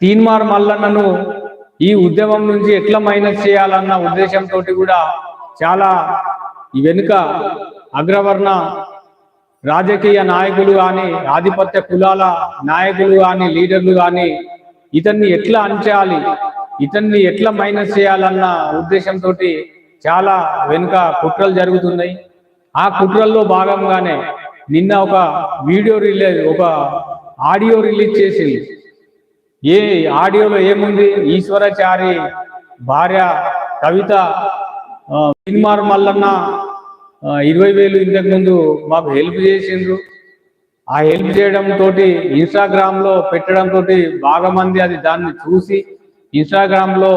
తీన్మార్ మల్లన్నను ఈ ఉద్యమం నుంచి ఎట్లా మైనస్ చేయాలన్న ఉద్దేశంతో కూడా చాలా ఈ వెనుక అగ్రవర్ణ రాజకీయ నాయకులు కానీ ఆధిపత్య కులాల నాయకులు కానీ లీడర్లు కానీ ఇతన్ని ఎట్లా అంచాలి ఇతన్ని ఎట్లా మైనస్ చేయాలన్న ఉద్దేశంతో చాలా వెనుక కుట్రలు జరుగుతున్నాయి. ఆ కుట్రల్లో భాగంగానే నిన్న ఒక వీడియో రిలీజ్ ఒక ఆడియో రిలీజ్ చేసింది. ఏ ఆడియోలో ఏముంది? ఈశ్వరాచారి భార్య కవిత ఆ, సినిమార్ మల్లన్న ఇరవై వేలు ఇంతకు ముందు మాకు హెల్ప్ చేసిండ్రు. ఆ హెల్ప్ చేయడం తోటి ఇన్స్టాగ్రామ్లో పెట్టడం తోటి బాగా మంది అది దాన్ని చూసి ఇన్స్టాగ్రామ్లో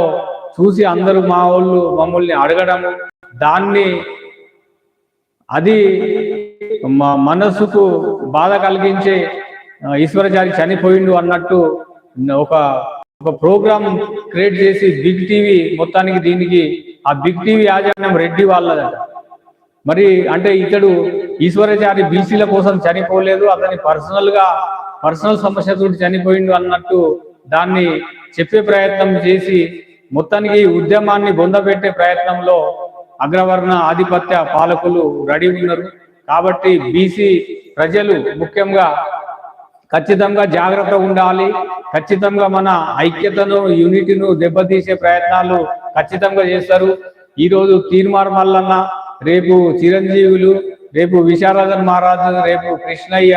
చూసి అందరూ మా వాళ్ళు మమ్మల్ని అడగడము దాన్ని అది మా మనస్సుకు బాధ కలిగించే ఈశ్వరచారి ఈశ్వరాచారి చనిపోయిండు అన్నట్టు ఒక ఒక ప్రోగ్రామ్ క్రియేట్ చేసి బిగ్ టీవీ మొత్తానికి దీనికి ఆ బిగ్ టీవీ యాజమాన్యం రెడ్డి వాళ్ళదట. మరి అంటే ఇతడు ఈశ్వరాచారి బీసీల కోసం చనిపోలేదు అతని పర్సనల్గా పర్సనల్ సమస్యతో చనిపోయిండు అన్నట్టు దాన్ని చెప్పే ప్రయత్నం చేసి మొత్తానికి ఈ ఉద్యమాన్ని బొందబెట్టే ప్రయత్నంలో అగ్రవర్ణ ఆధిపత్య పాలకులు రెడీ ఉన్నారు. కాబట్టి బీసీ ప్రజలు ముఖ్యంగా ఖచ్చితంగా జాగ్రత్త ఉండాలి. ఖచ్చితంగా మన ఐక్యతను యూనిటీను దెబ్బతీసే ప్రయత్నాలు ఖచ్చితంగా చేస్తారు. ఈరోజు తీర్మార్ మల్లన్న రేపు చిరంజీవులు రేపు విశారదన్ మహారాజు రేపు కృష్ణయ్య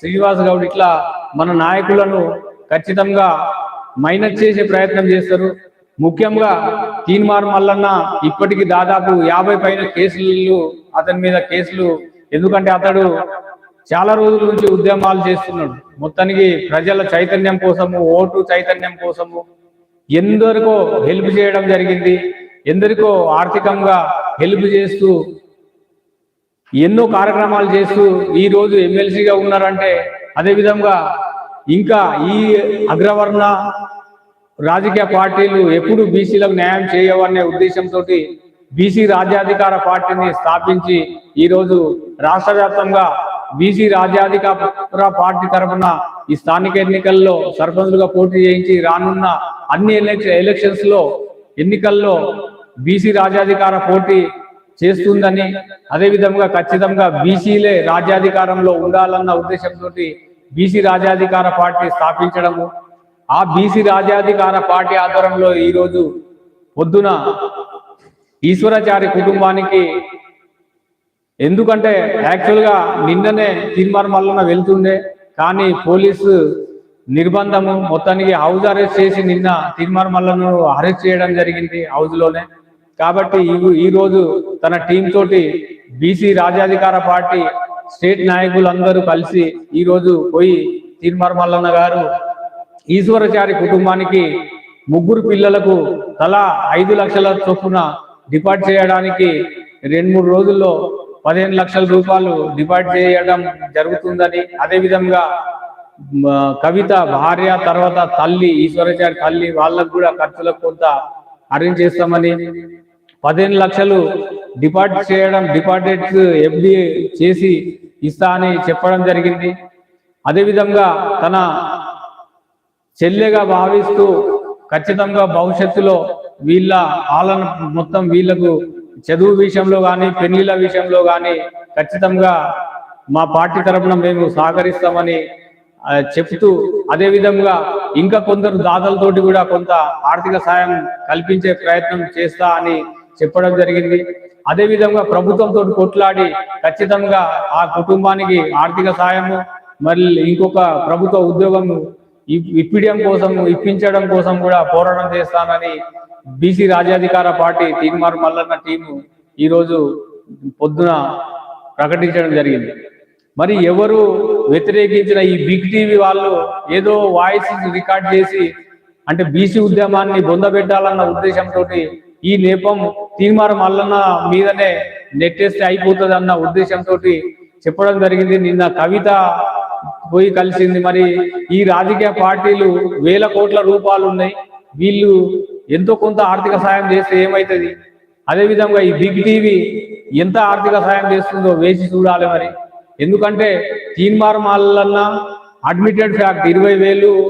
శ్రీనివాస్ గౌడ్ ఇట్లా మన నాయకులను ఖచ్చితంగా మైనస్ చేసే ప్రయత్నం చేస్తారు. ముఖ్యంగా తీన్మార్ మల్లన్న ఇప్పటికి దాదాపు యాభై పైన కేసులు అతని మీద కేసులు. ఎందుకంటే అతడు చాలా రోజుల నుంచి ఉద్యమాలు చేస్తున్నాడు. మొత్తానికి ప్రజల చైతన్యం కోసము ఓటు చైతన్యం కోసము ఎందరికో హెల్ప్ చేయడం జరిగింది. ఎందరికో ఆర్థికంగా హెల్ప్ చేస్తూ ఎన్నో కార్యక్రమాలు చేస్తూ ఈ రోజు ఎమ్మెల్సీగా ఉన్నారంటే అదే విధంగా ఇంకా ఈ అగ్రవర్ణ రాజకీయ పార్టీలు ఎప్పుడు బీసీలకు న్యాయం చేయవనే ఉద్దేశంతో బీసీ రాజ్యాధికార పార్టీని స్థాపించి ఈరోజు రాష్ట్ర వ్యాప్తంగా బీసీ రాజ్యాధికార పార్టీ తరఫున ఈ స్థానిక ఎన్నికల్లో సర్పంచులుగా పోటీ చేయించి రానున్న అన్ని ఎలక్షన్స్లో ఎన్నికల్లో బీసీ రాజ్యాధికార పోటీ చేస్తుందని అదే విధంగా ఖచ్చితంగా బీసీలే రాజ్యాధికారంలో ఉండాలన్న ఉద్దేశంతో బీసీ రాజ్యాధికార పార్టీ స్థాపించడము. ఆ బీసీ రాజ్యాధికార పార్టీ ఆధ్వర్యంలో ఈరోజు పొద్దున ఈశ్వరాచారి కుటుంబానికి ఎందుకంటే యాక్చువల్గా నిన్ననే తీర్మార్ మల్లన వెళ్తుండే కానీ పోలీసు నిర్బంధము మొత్తానికి హౌస్ అరెస్ట్ చేసి నిన్న తీర్మార్ మల్లను అరెస్ట్ చేయడం జరిగింది హౌజ్లోనే కాబట్టి ఈ- రోజు తన టీం తోటి బీసీ రాజ్యాధికార పార్టీ స్టేట్ నాయకులందరూ కలిసి ఈ రోజు పోయి తీర్మార్ మల్లన్న గారు ఈశ్వరాచారి కుటుంబానికి ముగ్గురు పిల్లలకు తలా ఐదు లక్షల చొప్పున డిపార్ట్ చేయడానికి రెండు మూడు రోజుల్లో పదిహేను లక్షల రూపాయలు డిపాజిట్ చేయడం జరుగుతుందని అదేవిధంగా కవిత భార్య తర్వాత తల్లి ఈశ్వరాచారి తల్లి వాళ్ళకు కూడా ఖర్చులకు కొంత అరేంజ్ చేస్తామని పదిహేను లక్షలు డిపాజిట్ చేయడం డిపాజిట్స్ ఎఫ్డి చేసి ఇస్తా అని చెప్పడం జరిగింది. అదేవిధంగా తన చెల్లెగా భావిస్తూ ఖచ్చితంగా భవిష్యత్తులో వీళ్ళ పాలన మొత్తం వీళ్ళకు చదువు విషయంలో కానీ పెళ్ళిళ్ళ విషయంలో కానీ ఖచ్చితంగా మా పార్టీ తరఫున మేము సహకరిస్తామని చెప్తూ అదేవిధంగా ఇంకా కొందరు దాతలతోటి కూడా కొంత ఆర్థిక సాయం కల్పించే ప్రయత్నం చేస్తా అని చెప్పడం జరిగింది. అదే విధంగా ప్రభుత్వంతో కొట్లాడి ఖచ్చితంగా ఆ కుటుంబానికి ఆర్థిక సాయము మరి ఇంకొక ప్రభుత్వ ఉద్యోగం ఇప్పించడం కోసం ఇప్పించడం కోసం కూడా పోరాటం చేస్తానని బీసీ రాజ్యాధికార పార్టీ తీన్మార్ మల్లన్న టీము ఈ రోజు పొద్దున ప్రకటించడం జరిగింది. మరి ఎవరు వ్యతిరేకించిన ఈ బిగ్ టీవీ వాళ్ళు ఏదో వాయిస్ రికార్డ్ చేసి అంటే బీసీ ఉద్యమాన్ని బొందబెట్టాలన్న ఉద్దేశంతో ఈ నేపం తీర్మార్ మల్లన్న మీదనే నెట్టేస్తే అయిపోతుంది అన్న ఉద్దేశంతో చెప్పడం జరిగింది. నిన్న కవిత పోయి కలిసింది. మరి ఈ రాజకీయ పార్టీలు వేల కోట్ల రూపాయలు ఉన్నాయి. వీళ్ళు ఎంతో కొంత ఆర్థిక సాయం చేస్తే ఏమవుతుంది అదే విధంగా ఈ బిగ్ టీవీ ఎంత ఆర్థిక సాయం చేస్తుందో వేసి చూడాలి మరి. ఎందుకంటే తీన్మార్ మాలన్న అడ్మిటెడ్ ఫ్యాక్ట్ ఇరవై వేలు